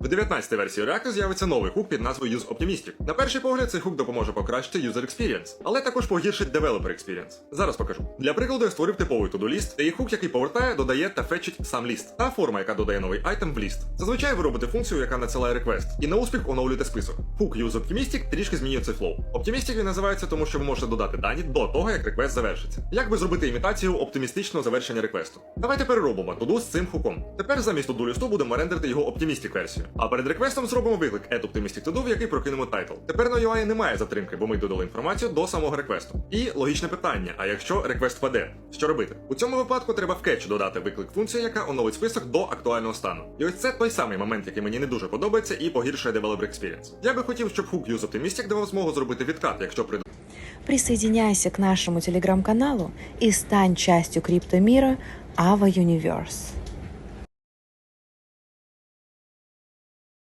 В 19-й версії React з'явиться новий хук під назвою Use Optimistic. На перший погляд, цей хук допоможе покращити user experience, але також погіршить developer experience. Зараз покажу. Для прикладу я створив типовий to-do-ліст, де є хук, який повертає, додає та фетчить сам ліст, та форма, яка додає новий айтем в ліст. Зазвичай ви робите функцію, яка надсилає реквест, і на успіх оновлюєте список. Хук Use Optimistic трішки змінює цей флоу. Optimistic він називається, тому що ви можете додати дані до того, як реквест завершиться. Як би зробити імітацію оптимістичного завершення реквесту? Давайте переробимо туду з цим хуком. Тепер замість туду лісту будемо рендерити його Optimistic версію. А перед реквестом зробимо виклик Add Optimistic to do, в який прокинемо тайтл. Тепер на UI немає затримки, бо ми додали інформацію до самого реквесту. І логічне питання: а якщо реквест впаде, що робити? У цьому випадку треба в кетч додати виклик функції, яка оновить список до актуального стану. І ось це той самий момент, який мені не дуже подобається і погіршує developer experience. Я би хотів, щоб хук Use Optimistic давав змогу зробити відкат, якщо при Присоединяйся к нашему телеграм-каналу и стань частью криптомира Ava Universe.